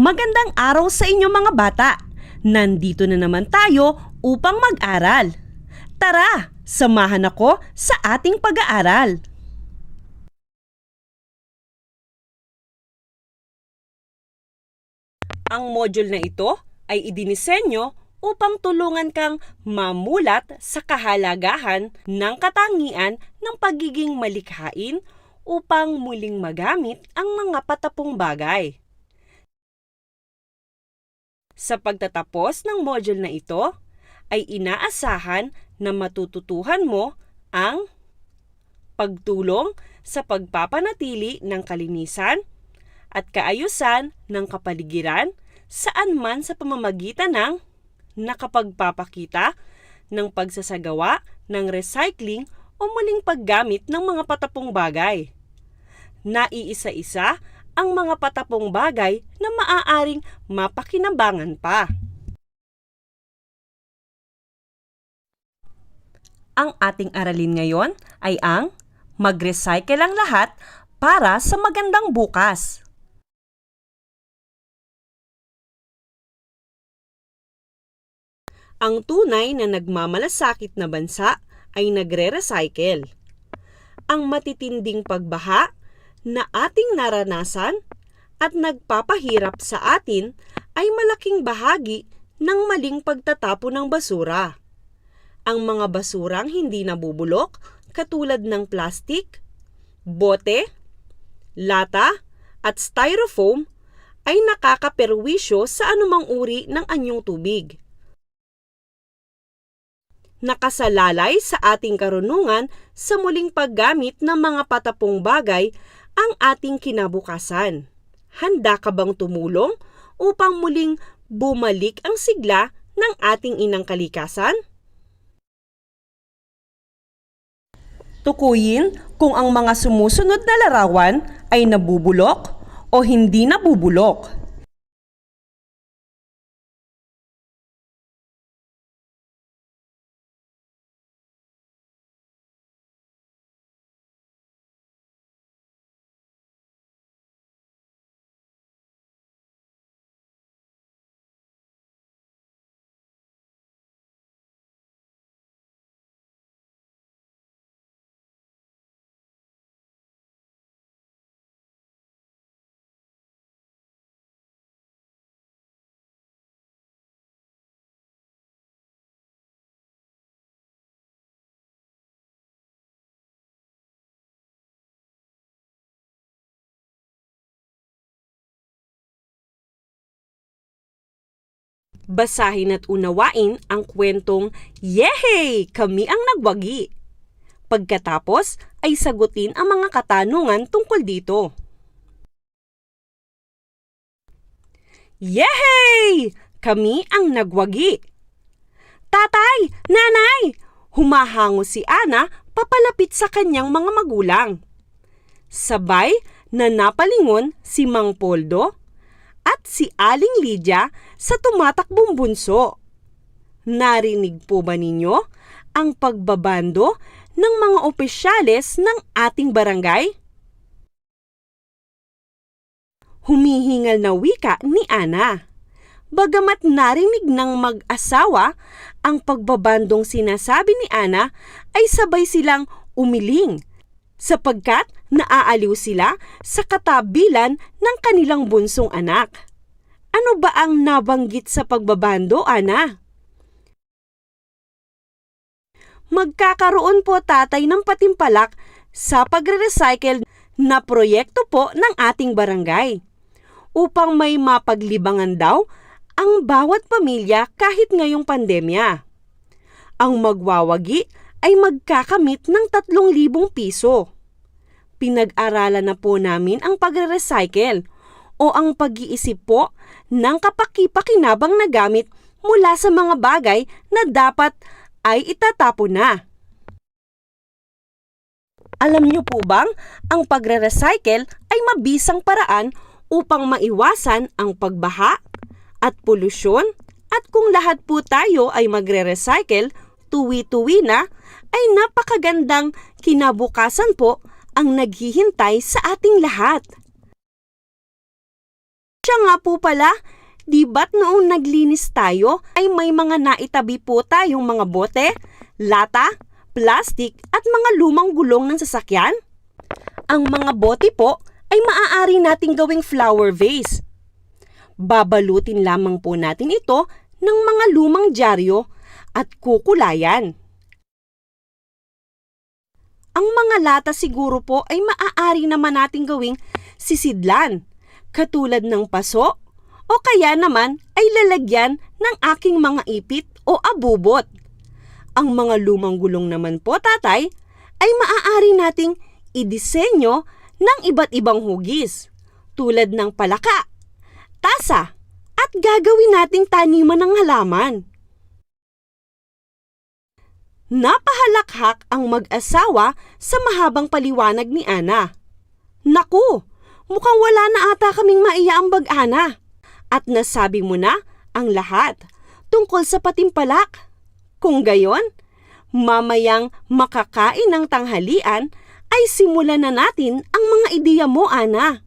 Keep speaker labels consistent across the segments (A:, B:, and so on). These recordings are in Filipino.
A: Magandang araw sa inyo mga bata! Nandito na naman tayo upang mag-aral. Tara, samahan ako sa ating pag-aaral. Ang module na ito ay idinisenyo upang tulungan kang mamulat sa kahalagahan ng katangian ng pagiging malikhain upang muling magamit ang mga patapong bagay. Sa pagtatapos ng module na ito, ay inaasahan na matututuhan mo ang pagtulong sa pagpapanatili ng kalinisan at kaayusan ng kapaligiran saan man sa pamamagitan ng nakapagpapakita ng pagsasagawa ng recycling o muling paggamit ng mga patapong bagay. Naiisa-isa ang mga patapong bagay na maaaring mapakinabangan pa. Ang ating aralin ngayon ay ang mag-recycle ang lahat para sa magandang bukas. Ang tunay na nagmamalasakit na bansa ay nagre-recycle. Ang matitinding pagbaha na ating naranasan at nagpapahirap sa atin ay malaking bahagi ng maling pagtatapo ng basura. Ang mga basurang hindi nabubulok katulad ng plastik, bote, lata at styrofoam ay nakakaperwisyo sa anumang uri ng anyong tubig. Nakasalalay sa ating karunungan sa muling paggamit ng mga patapong bagay ang ating kinabukasan. Handa ka bang tumulong upang muling bumalik ang sigla ng ating inang kalikasan? Tukuyin kung ang mga sumusunod na larawan ay nabubulok o hindi nabubulok. Basahin at unawain ang kwentong Yehey! Kami ang nagwagi! Pagkatapos ay sagutin ang mga katanungan tungkol dito. Yehey! Kami ang nagwagi! Tatay! Nanay! Humahango si Ana papalapit sa kanyang mga magulang. Sabay na napalingon si Mang Poldo at si Aling Lydia sa tumatakbong bunso. Narinig po ba ninyo ang pagbabando ng mga opisyales ng ating barangay? Humihingal na wika ni Ana. Bagamat narinig ng mag-asawa ang pagbabandong sinasabi ni Ana ay sabay silang umiling sapagkat naaaliw sila sa katabilan ng kanilang bunsong anak. Ano ba ang nabanggit sa pagbabando, Ana? Magkakaroon po tatay ng patimpalak sa pagre-recycle na proyekto po ng ating barangay upang may mapaglibangan daw ang bawat pamilya kahit ngayong pandemya. Ang magwawagi ay magkakamit ng 3,000 piso. Pinag-aralan na po namin ang pagre-recycle o ang pag-iisip po ng kapakipakinabang na gamit mula sa mga bagay na dapat ay itatapon na. Alam niyo po bang ang pagre-recycle ay mabisang paraan upang maiwasan ang pagbaha at polusyon at kung lahat po tayo ay magre-recycle tuwi-tuwi na ay napakagandang kinabukasan po ang naghihintay sa ating lahat. Siya nga po pala, di ba't noong naglinis tayo ay may mga naitabi po tayong mga bote, lata, plastic at mga lumang gulong ng sasakyan? Ang mga bote po ay maaari nating gawing flower vase. Babalutin lamang po natin ito ng mga lumang dyaryo at kukulayan. Ang mga lata siguro po ay maaari naman nating gawing sisidlan, katulad ng paso, o kaya naman ay lalagyan ng aking mga ipit o abubot. Ang mga lumang gulong naman po, tatay, ay maaari nating idisenyo ng iba't ibang hugis, tulad ng palaka, tasa, at gagawin nating taniman ng halaman. Napahalakhak ang mag-asawa sa mahabang paliwanag ni Ana. Naku, mukhang wala na ata kaming maiaambag Ana. At nasabi mo na ang lahat tungkol sa patimpalak. Kung gayon, mamayang makakain ng tanghalian ay simulan na natin ang mga ideya mo, Ana.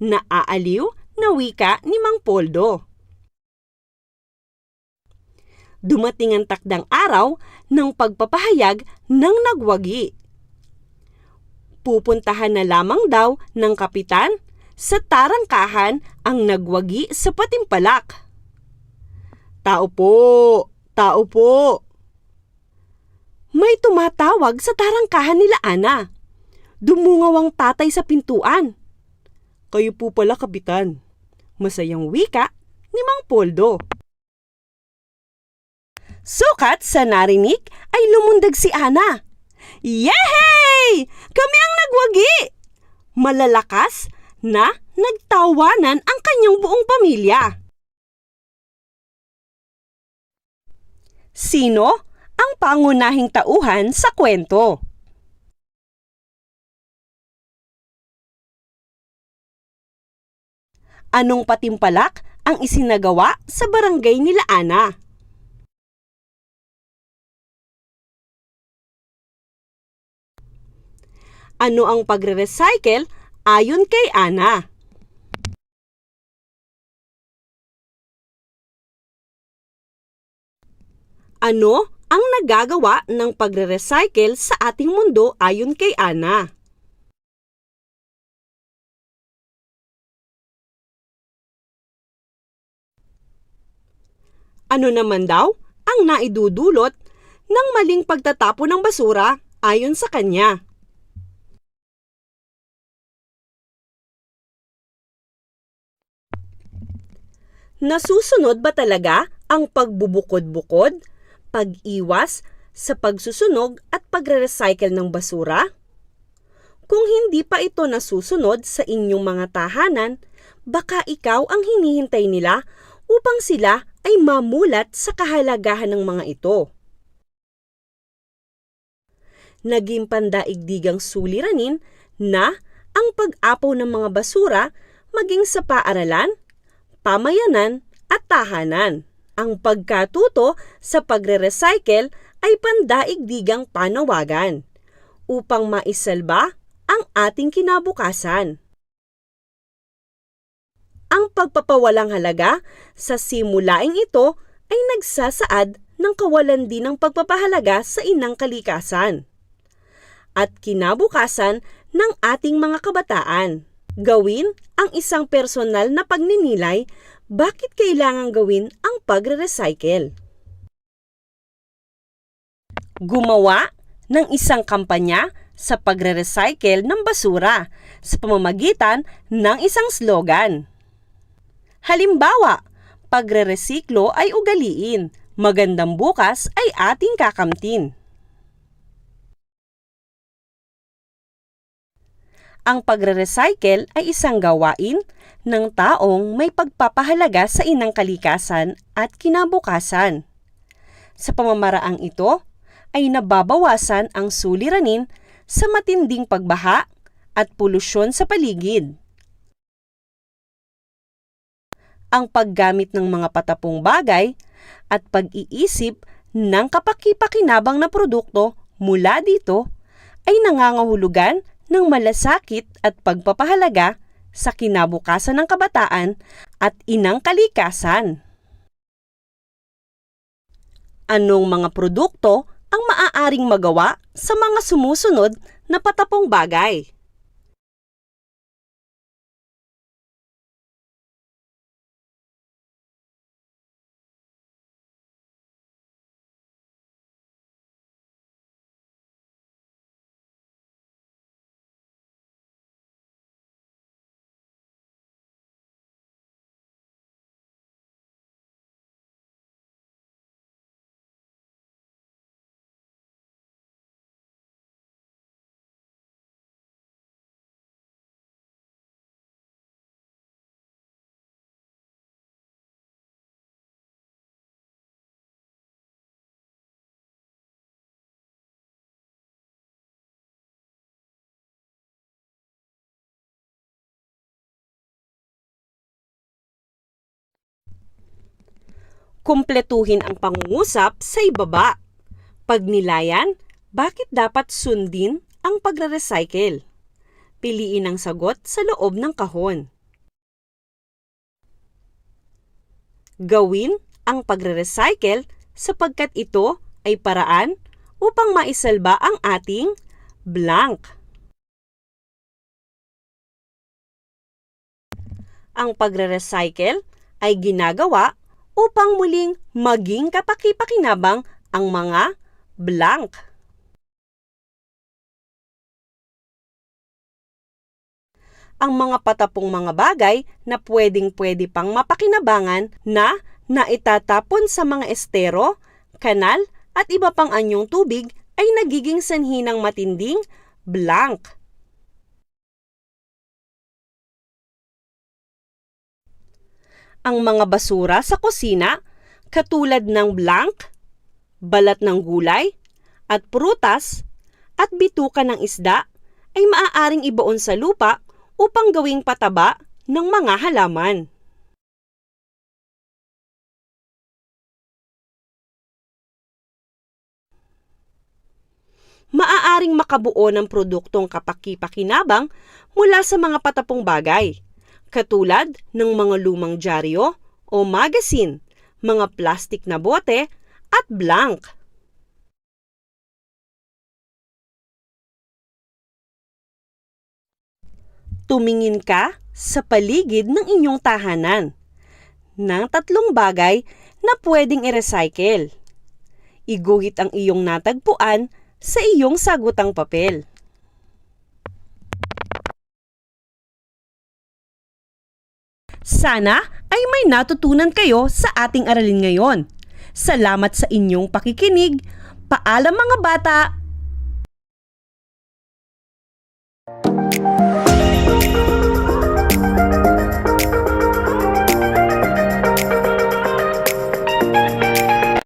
A: Naaaliw na wika ni Mang Poldo. Dumating ang takdang araw ng pagpapahayag ng nagwagi. Pupuntahan na lamang daw ng kapitan sa tarangkahan ang nagwagi sa patimpalak. Tao po! Tao po! May tumatawag sa tarangkahan nila Ana. Dumungaw ang tatay sa pintuan. Kayo po pala, kapitan. Masayang wika ni Mang Poldo. Sukat sa narinig ay lumundag si Ana. Yehey! Kami ang nagwagi! Malalakas na nagtawanan ang kanyang buong pamilya. Sino ang pangunahing tauhan sa kwento? Anong patimpalak ang isinagawa sa barangay nila Ana? Ano ang pagre-recycle ayon kay Ana? Ano ang nagagawa ng pagre-recycle sa ating mundo ayon kay Ana? Ano naman daw ang naidudulot ng maling pagtatapo ng basura ayon sa kanya? Nasusunod ba talaga ang pagbubukod-bukod, pag-iwas sa pagsusunog at pagre-recycle ng basura? Kung hindi pa ito nasusunod sa inyong mga tahanan, baka ikaw ang hinihintay nila upang sila ay mamulat sa kahalagahan ng mga ito. Naging pandaigdigang suliranin na ang pag-apaw ng mga basura maging sa paaralan, pamayanan at tahanan. Ang pagkatuto sa pagre-recycle ay pandaigdigang panawagan upang maisalba ang ating kinabukasan. Ang pagpapawalang halaga sa simulaing ito ay nagsasaad ng kawalan din ng pagpapahalaga sa inang kalikasan at kinabukasan ng ating mga kabataan. Gawin ang isang personal na pagninilay bakit kailangan gawin ang pagre-recycle. Gumawa ng isang kampanya sa pagre-recycle ng basura sa pamamagitan ng isang slogan. Halimbawa, pagre-resiklo ay ugaliin, magandang bukas ay ating kakamtin. Ang pagre-recycle ay isang gawain ng taong may pagpapahalaga sa inang kalikasan at kinabukasan. Sa pamamaraang ito ay nababawasan ang suliranin sa matinding pagbaha at polusyon sa paligid. Ang paggamit ng mga patapong bagay at pag-iisip ng kapaki-pakinabang na produkto mula dito ay nangangahulugan ng malasakit at pagpapahalaga sa kinabukasan ng kabataan at inang kalikasan. Anong mga produkto ang maaaring magawa sa mga sumusunod na patapong bagay? Kumpletuhin ang pangungusap sa ibaba. Pagnilayan, bakit dapat sundin ang pagre-recycle? Piliin ang sagot sa loob ng kahon. Gawin ang pagre-recycle sapagkat ito ay paraan upang maisalba ang ating blank. Ang pagre-recycle ay ginagawa upang muling maging kapaki-pakinabang ang mga blank. Ang mga patapong mga bagay na pwedeng-pwede pang mapakinabangan na naitatapon sa mga estero, kanal at iba pang anyong tubig ay nagiging sanhi ng matinding blank. Ang mga basura sa kusina katulad ng blank, balat ng gulay, at prutas, at bituka ng isda ay maaaring ibaon sa lupa upang gawing pataba ng mga halaman. Maaaring makabuo ng produktong kapaki-pakinabang mula sa mga patapong bagay katulad ng mga lumang dyaryo o magazine, mga plastik na bote at blank. Tumingin ka sa paligid ng inyong tahanan ng tatlong bagay na pwedeng i-recycle. Iguhit ang iyong natagpuan sa iyong sagutang papel. Sana ay may natutunan kayo sa ating aralin ngayon. Salamat sa inyong pakikinig. Paalam mga bata!